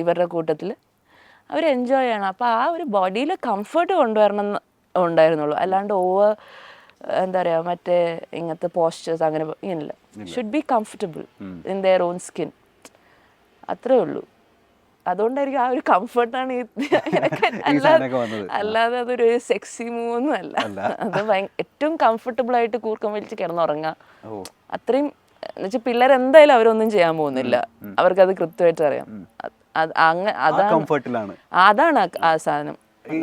ഇവരുടെ കൂട്ടത്തിൽ അവർ എൻജോയ് ചെയ്യണം. അപ്പോൾ ആ ഒരു ബോഡിയിൽ കംഫർട്ട് കൊണ്ടുവരണം ഉണ്ടായിരുന്നുള്ളൂ. അല്ലാണ്ട് ഓവർ എന്താ പറയുക മറ്റേ ഇങ്ങനത്തെ പോസ്റ്റേഴ്സ് അങ്ങനെ ഇങ്ങനെയല്ല. Should be comfortable in their own skin അത്രേ ഉള്ളൂ. അതുകൊണ്ടായിരിക്കും ആ ഒരു കംഫർട്ടാണ് അല്ലാതെ അല്ലാതെ അതൊരു സെക്സി മൂവൊന്നും അല്ല. അത് ഏറ്റവും കംഫർട്ടബിൾ ആയിട്ട് കൂർക്കം വലിച്ച് കിടന്നുറങ്ങാം. അത്രയും എന്നുവെച്ചാൽ പിള്ളേർ എന്തായാലും അവരൊന്നും ചെയ്യാൻ പോകുന്നില്ല. അവർക്കത് കൃത്യമായിട്ട് അറിയാം. അത് അങ്ങ ആ അതാണ് അതാണ് ആ- ആ സാധനം.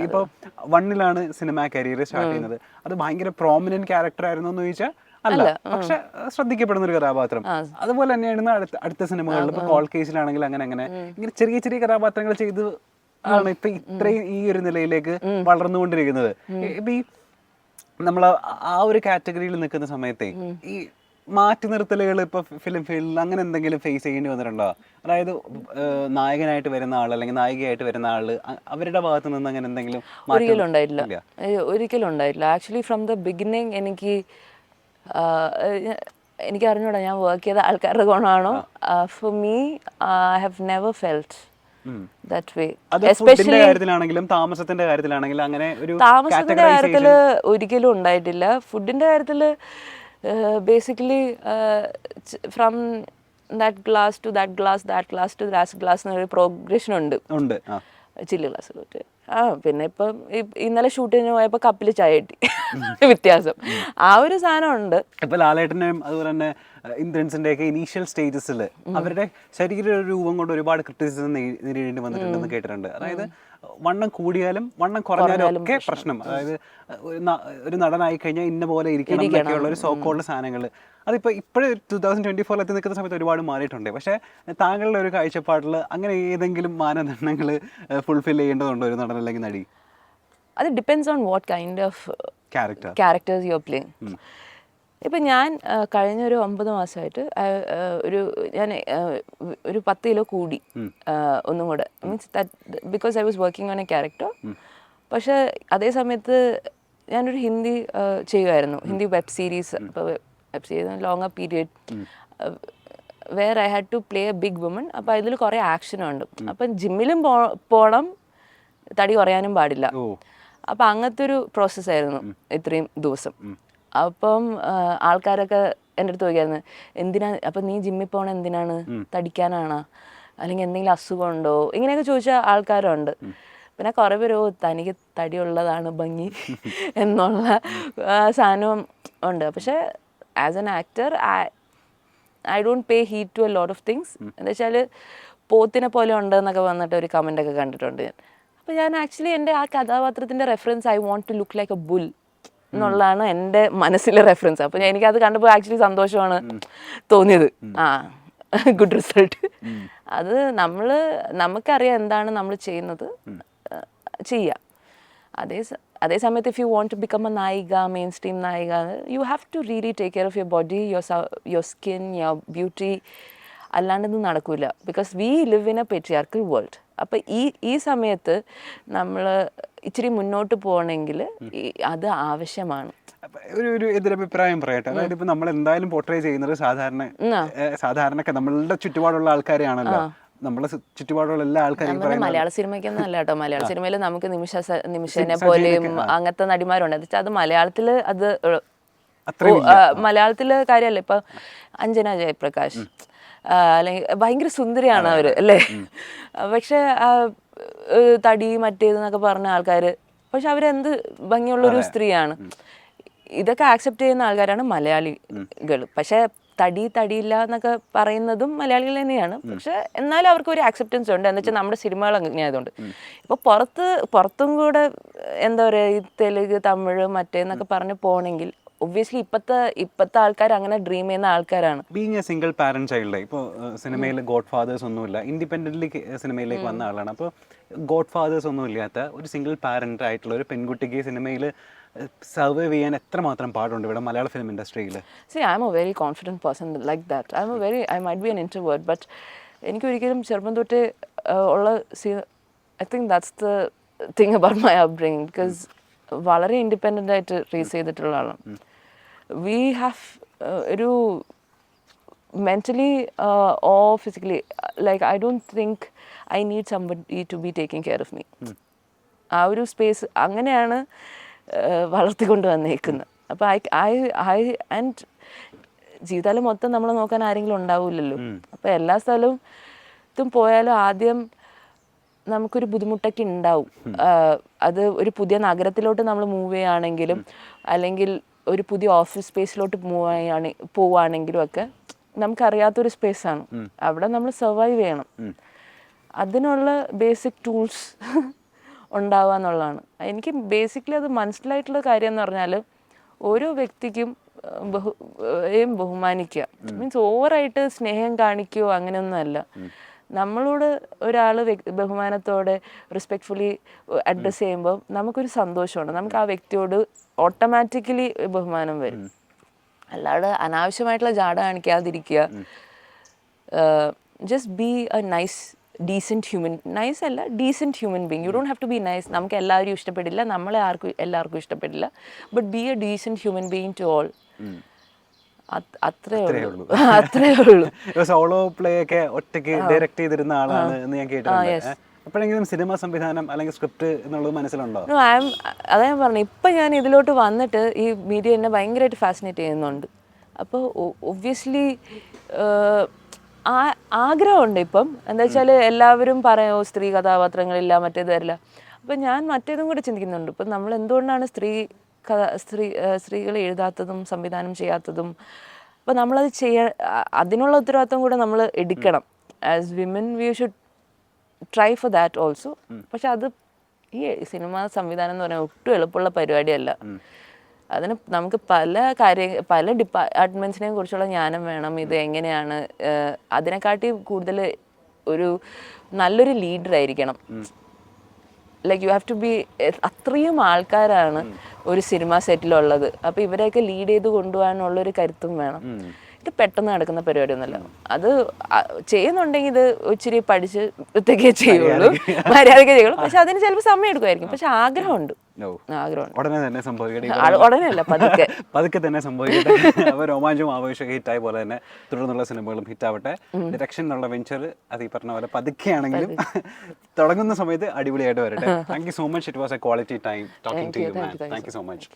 ഇപ്പൊ വണ്ണിലാണ് സിനിമ കരിയർ സ്റ്റാർട്ട് ചെയ്യുന്നത്. അത് ഭയങ്കര പ്രോമിനന്റ് ക്യാരക്ടർ ആയിരുന്നു എന്ന് ചോദിച്ചാൽ അല്ല പക്ഷെ ശ്രദ്ധിക്കപ്പെടുന്ന ഒരു കഥാപാത്രം. അതുപോലെ തന്നെയാണ് അടുത്ത അടുത്ത സിനിമകളിൽ ഇപ്പൊ കോൾ കേസിലാണെങ്കിൽ അങ്ങനെ അങ്ങനെ. ഇങ്ങനെ ചെറിയ ചെറിയ കഥാപാത്രങ്ങൾ ചെയ്ത് ആണ് ഇപ്പൊ ഇത്രയും ഈ ഒരു നിലയിലേക്ക് വളർന്നുകൊണ്ടിരിക്കുന്നത്. ഇപ്പൊ ഈ നമ്മൾ ആ ഒരു കാറ്റഗറിയിൽ നിൽക്കുന്ന സമയത്തെ ഈ മാറ്റി നിർത്തലുകൾ ഇപ്പൊ ഫിലിം ഫീൽഡിൽ അങ്ങനെ എന്തെങ്കിലും ഫേസ് ചെയ്യേണ്ടി വന്നിട്ടുണ്ടോ? അതായത് നായകനായിട്ട് വരുന്ന ആൾ അല്ലെങ്കിൽ നായികയായിട്ട് വരുന്ന ആൾ അവരുടെ ഭാഗത്ത് നിന്ന് അങ്ങനെ എന്തെങ്കിലും ഒരിക്കലും ഉണ്ടായിട്ടില്ല. ഒരിക്കലും ഉണ്ടായിട്ടില്ല. ആക്ച്വലി ഫ്രം ദ ബിഗിനിങ് എനിക്ക് എനിക്ക് അറിഞ്ഞൂടാ ഞാൻ വർക്ക് ചെയ്ത ആൾക്കാരുടെ ഗുണമാണോ? For me I have never felt that way especially കാര്യത്തിലാണെങ്കിലും താമസത്തിന്റെ കാര്യത്തിലാണെങ്കിലും അങ്ങനെ ഒരു താമസത്തിന്റെ കാര്യത്തിൽ ഒരിക്കലും ഉണ്ടായിട്ടില്ല. ഫുഡിന്റെ കാര്യത്തിൽ basically from that glass to that glass that glass to that glass എന്നൊരു പ്രോഗ്രഷൻ ഉണ്ട്. ഉണ്ട് ആ ഗ്ലാസ് തൊട്ട് ആ പിന്നെ ഇപ്പം ഇന്നലെ ഷൂട്ടിന് പോയപ്പോൾ കപ്പിൽ ചായ കിട്ടി. വ്യത്യാസം. ആ ഒരു സാധനം ഉണ്ട് ഇപ്പൊ ലാലേട്ടനെയും അതുപോലെ തന്നെ ഇന്ദ്രൻസിന്റെ ഒക്കെ ഇനീഷ്യൽ സ്റ്റേജസിൽ അവരുടെ ശരീര രൂപം കൊണ്ട് ഒരുപാട് ക്രിറ്റിസിസം നേരിടേണ്ടി വന്നിട്ടുണ്ടെന്ന് കേട്ടിട്ടുണ്ട്. അതായത് വണ്ണം കൂടിയാലും വണ്ണം കുറഞ്ഞാലും ഒക്കെ പ്രശ്നം. അതായത് ഒരു നടനായി കഴിഞ്ഞാൽ ഇന്ന പോലെ ഇരിക്കണം എന്നൊക്കെയുള്ള ഒരു സോക്കോളുടെ സാധനങ്ങൾ. അതിപ്പോ ഇപ്പോഴും ടൂ തൗസൻഡ് ട്വന്റി ഫോറിൽ എത്തി നിൽക്കുന്ന സമയത്ത് ഒരുപാട് മാറിയിട്ടുണ്ട്. പക്ഷേ താങ്കളുടെ ഒരു കാഴ്ചപ്പാടിൽ അങ്ങനെ ഏതെങ്കിലും മാനദണ്ഡങ്ങൾ ഫുൾഫിൽ ചെയ്യേണ്ടതുണ്ടോ ഒരു നടൻ അല്ലെങ്കിൽ നടി? അത് depends on what kind of character characters you are playing ഇപ്പം ഞാൻ കഴിഞ്ഞൊരു കഴിഞ്ഞ ഒരു ഒമ്പത് മാസമായിട്ട് ഒരു ഞാൻ ഒരു പത്ത് കിലോ കൂടി ഒന്നും കൂടെ. Means that because I was working on a character പക്ഷെ അതേ സമയത്ത് ഞാനൊരു ഹിന്ദി ചെയ്യുമായിരുന്നു ഹിന്ദി വെബ് സീരീസ് ഇപ്പോൾ web series longer period where I had to play a big woman അപ്പോൾ അതിൽ കുറേ ആക്ഷനുണ്ട് അപ്പം ജിമ്മിലും പോ പോകണം തടി കുറയാനും പാടില്ല. അപ്പം അങ്ങനത്തെ ഒരു പ്രോസസ്സായിരുന്നു ഇത്രയും ദിവസം. അപ്പം ആൾക്കാരൊക്കെ എന്റെ അടുത്ത് ചോദിക്കായിരുന്നു എന്തിനാ അപ്പം നീ ജിമ്മിൽ പോകണ എന്തിനാണ്? തടിക്കാനാണോ? അല്ലെങ്കിൽ എന്തെങ്കിലും അസുഖമുണ്ടോ? ഇങ്ങനെയൊക്കെ ചോദിച്ച ആൾക്കാരുണ്ട്. പിന്നെ കുറേ പേര് "ഓ, തനിക്ക് തടിയുള്ളതാണ് ഭംഗി എന്നുള്ള സാധനവും ഉണ്ട്. പക്ഷേ as an actor I don't pay heed to a lot of things എന്താ വെച്ചാൽ പോത്തിനെ പോലെ ഉണ്ട് എന്നൊക്കെ വന്നിട്ട് ഒരു കമന്റ് ഒക്കെ കണ്ടിട്ടുണ്ട് ഞാൻ. അപ്പോൾ ഞാൻ ആക്ച്വലി എന്റെ ആ കഥാപാത്രത്തിന്റെ reference I want to look like a bull എന്നുള്ളതാണ് എന്റെ മനസ്സിലെ റെഫറൻസ് അപ്പോൾ എനിക്കത് കണ്ടപ്പോൾ ആക്ച്വലി സന്തോഷമാണ് തോന്നിയത്. ആ ഗുഡ് റിസൾട്ട് അത് നമ്മൾ നമുക്കറിയാം എന്താണ് നമ്മൾ ചെയ്യുന്നത്. ചെയ്യുക അതേ അതേ സമയത്ത് if you want to become a നായിക മെയിൻ സ്ട്രീം നായിക you have to really take care of your body your your skin your beauty അല്ലാണ്ടൊന്നും നടക്കില്ല because we live in a patriarchal world അപ്പം ഈ ഈ സമയത്ത് നമ്മൾ ഇച്ചിരി മുന്നോട്ട് പോകണമെങ്കിൽ അത് ആവശ്യമാണ്. ഒരു ഒരു എതിരഭിപ്രായം പറയട്ടെ. അതായത് ഇപ്പൊ നമ്മൾ എന്തായാലും പോർട്രേ ചെയ്യുന്നത് സാധാരണ സാധാരണ നമ്മളുടെ ചുറ്റുപാടുള്ള ആൾക്കാരെയാണല്ലോ. നമ്മളെ ചുറ്റുപാടുള്ള എല്ലാ ആൾക്കാരും മലയാള സിനിമയ്ക്കൊന്നും അല്ല കേട്ടോ. മലയാള സിനിമയിൽ നമുക്ക് നിമിഷ നിമിഷനെ പോലെയും അങ്ങനത്തെ നടിമാരുണ്ട്. എന്ന് വെച്ചാൽ അത് മലയാളത്തിൽ അത് മലയാളത്തിലെ കാര്യമല്ല ഇപ്പൊ അഞ്ജന ജയപ്രകാശ്. അല്ലെങ്കിൽ ഭയങ്കര സുന്ദരിയാണ് അവർ അല്ലേ? പക്ഷെ തടി മറ്റേതെന്നൊക്കെ പറഞ്ഞ ആൾക്കാർ പക്ഷെ അവരെന്ത് ഭംഗിയുള്ളൊരു സ്ത്രീയാണ്. ഇതൊക്കെ ആക്സെപ്റ്റ് ചെയ്യുന്ന ആൾക്കാരാണ് മലയാളികൾ പക്ഷെ തടി തടിയില്ല എന്നൊക്കെ പറയുന്നതും മലയാളികൾ തന്നെയാണ്. പക്ഷെ എന്നാലും അവർക്ക് ഒരു ആക്സെപ്റ്റൻസ് ഉണ്ട്. എന്ന് വെച്ചാൽ നമ്മുടെ സിനിമകൾ അങ്ങനെ ആയതുകൊണ്ട് ഇപ്പോൾ പുറത്ത് പുറത്തും കൂടെ എന്താ പറയുക ഈ തെലുങ്ക് തമിഴ് മറ്റേന്നൊക്കെ പറഞ്ഞ് പോകണമെങ്കിൽ ഒബ്വിയസ്ലി ഇപ്പത്തെ ഇപ്പത്തെ ആൾക്കാർ അങ്ങനെ ഡ്രീം ചെയ്യുന്ന ആൾക്കാരാണ്. Being a single parent child ഇപ്പോൾ സിനിമയിൽ ഗോഡ് ഫാദേഴ്സ് ഒന്നുമില്ല. ഇൻഡിപെൻഡന്റ് സിനിമയിലേക്ക് വന്ന ആളാണ്. അപ്പോൾ ഗോഡ് ഫാദേഴ്സ് ഒന്നും ഇല്ലാത്ത ഒരു സിംഗിൾ പാരന്റ് ആയിട്ടുള്ള ഒരു പെൺകുട്ടിക്ക് സിനിമയിൽ സർവൈവ് ചെയ്യാൻ എത്ര മാത്രം പാടുണ്ട് ഇവിടെ മലയാള ഫിലിം ഇൻഡസ്ട്രിയിൽ see I'm a very confident person like that I'm a very I might be an introvert but എനിക്ക് ഒരിക്കലും ചെറുപ്പം തൊട്ട് ഉള്ള see I think that's the thing about my upbringing because വളരെ ഇൻഡിപെൻഡന്റ് ആയിട്ട് റേസ് ചെയ്തിട്ടുള്ള ആളാണ്. വി ഹാവ് ഒരു mentally uh, or physically I like i don't think i need somebody to be taking care of me. ആ ഒരു space അങ്ങനെയാണ് uh, വളർത്തിക്കൊണ്ട് വന്നേക്കുന്നത്. അപ്പോൾ ഐ ഐ ഐ ആൻഡ് ജീവിതകാലം മൊത്തം നമ്മൾ നോക്കാൻ ആരെങ്കിലും ഉണ്ടാവില്ലല്ലോ. അപ്പോൾ എല്ലാ സ്ഥലവും ഇതും പോയാലും ആദ്യം നമുക്കൊരു ബുദ്ധിമുട്ടൊക്കെ ഉണ്ടാവും. ആഹ് അത് ഒരു പുതിയ നഗരത്തിലോട്ട് നമ്മൾ മൂവ് ചെയ്യുകയാണെങ്കിലും അല്ലെങ്കിൽ ഒരു പുതിയ ഓഫീസ് സ്പേസിലോട്ട് പോവുകയാണ് പോവുകയാണെങ്കിലും ഒക്കെ നമുക്കറിയാത്തൊരു സ്പേസാണ് അവിടെ നമ്മൾ സർവൈവ് ചെയ്യണം. അതിനുള്ള ബേസിക് ടൂൾസ് ഉണ്ടാവുക എന്നുള്ളതാണ് എനിക്ക് ബേസിക്കലി അത് മനസ്സിലായിട്ടുള്ള കാര്യം എന്ന് പറഞ്ഞാൽ ഓരോ വ്യക്തിക്കും ബഹു ബഹുമാനിക്കുക. മീൻസ് ഓവറായിട്ട് സ്നേഹം കാണിക്കുകയോ അങ്ങനെയൊന്നുമല്ല നമ്മളോട് ഒരാൾ ബഹുമാനത്തോടെ റെസ്പെക്ട്ഫുള്ളി അഡ്രസ്സ് ചെയ്യുമ്പോൾ നമുക്കൊരു സന്തോഷമാണ് നമുക്ക് ആ വ്യക്തിയോട് ഓട്ടോമാറ്റിക്കലി ബഹുമാനം വരും. അല്ലാതെ അനാവശ്യമായിട്ടുള്ള ജാട കാണിക്കാതിരിക്കുക. Just be a nice decent human nice അല്ല decent human being you don't have to be nice നമുക്ക് എല്ലാവരും ഇഷ്ടപ്പെടില്ല. നമ്മളെ ആർക്കും എല്ലാവർക്കും ഇഷ്ടപ്പെടില്ല. But be a decent human being to all അത്രേ ഉള്ളൂ. അത്രേ ഉള്ളൂ. സോളോ പ്ലേ ഒക്കെ ഒറ്റയ്ക്ക് ഡയറക്റ്റ് ചെയ്തിരുന്ന ആളാണ് എന്ന് ഞാൻ കേട്ടിട്ടുണ്ട്. എപ്പോഴെങ്കിലും സിനിമ സംവിധാനം അല്ലെങ്കിൽ സ്ക്രിപ്റ്റ് എന്നുള്ളത് മനസ്സിലുണ്ടോ? അതാ ഞാൻ പറഞ്ഞു ഇപ്പം ഞാൻ ഇതിലോട്ട് വന്നിട്ട് ഈ മീഡിയ എന്നെ ഭയങ്കരമായിട്ട് ഫാസിനേറ്റ് ചെയ്യുന്നുണ്ട്. അപ്പോൾ ഒബ്വിയസ്ലി ആഗ്രഹമുണ്ട് ഇപ്പം. എന്താ വെച്ചാൽ എല്ലാവരും പറയോ സ്ത്രീ കഥാപാത്രങ്ങളില്ല മറ്റേത് വരില്ല അപ്പം ഞാൻ മറ്റേതും കൂടെ ചിന്തിക്കുന്നുണ്ട്. ഇപ്പം നമ്മൾ എന്തുകൊണ്ടാണ് സ്ത്രീ കഥ സ്ത്രീ സ്ത്രീകൾ എഴുതാത്തതും സംവിധാനം ചെയ്യാത്തതും. അപ്പം നമ്മളത് ചെയ്യ അതിനുള്ള ഉത്തരവാദിത്വം കൂടെ നമ്മൾ എടുക്കണം. As women we should try for that also പക്ഷെ അത് ഈ സിനിമ സംവിധാനം എന്ന് പറഞ്ഞാൽ ഒട്ടും എളുപ്പമുള്ള പരിപാടിയല്ല. അതിന് നമുക്ക് പല കാര്യ പല ഡിപ്പാർട്ട്മെന്റ്സിനെ കുറിച്ചുള്ള ജ്ഞാനം വേണം. ഇത് എങ്ങനെയാണ്? അതിനെക്കാട്ടി കൂടുതൽ ഒരു നല്ലൊരു ലീഡർ ആയിരിക്കണം like you have to be അത്രയും ആൾക്കാരാണ് ഒരു സിനിമ സെറ്റിലുള്ളത്. അപ്പോൾ ഇവരെയൊക്കെ ലീഡ് ചെയ്ത് കൊണ്ടുപോകാനുള്ള ഒരു കരുത്തും വേണം. ഇത് പെട്ടെന്ന് നടക്കുന്ന പരിപാടിയൊന്നുമല്ല. അത് ചെയ്യുന്നുണ്ടെങ്കിൽ ഇത് ഇച്ചിരി പഠിച്ച് ഒറ്റക്കേ ചെയ്യുള്ളൂ. മര്യാദയ്ക്ക്. ചെയ്യുള്ളൂ. പക്ഷെ അതിന് ചിലപ്പോൾ സമയം എടുക്കുമായിരിക്കും. പക്ഷെ ആഗ്രഹമുണ്ട്. ഉടനെ തന്നെ പതുക്കെ. പതുക്കെ തന്നെ സംഭവിക്കട്ടെ. അപ്പോൾ രോമാഞ്ചവും ആവേശവും ഹിറ്റായ പോലെ തന്നെ തുടർന്നുള്ള സിനിമകളും ഹിറ്റാവട്ടെ. ഡിറക്ഷൻ എന്നുള്ള വെഞ്ചർ അത് ഈ പറഞ്ഞ പോലെ പതുക്കെയാണെങ്കിലും തുടങ്ങുന്ന സമയത്ത് അടിപൊളിയായിട്ട് വരട്ടെ. Thank you so much it was a quality time talking to you man thank you so much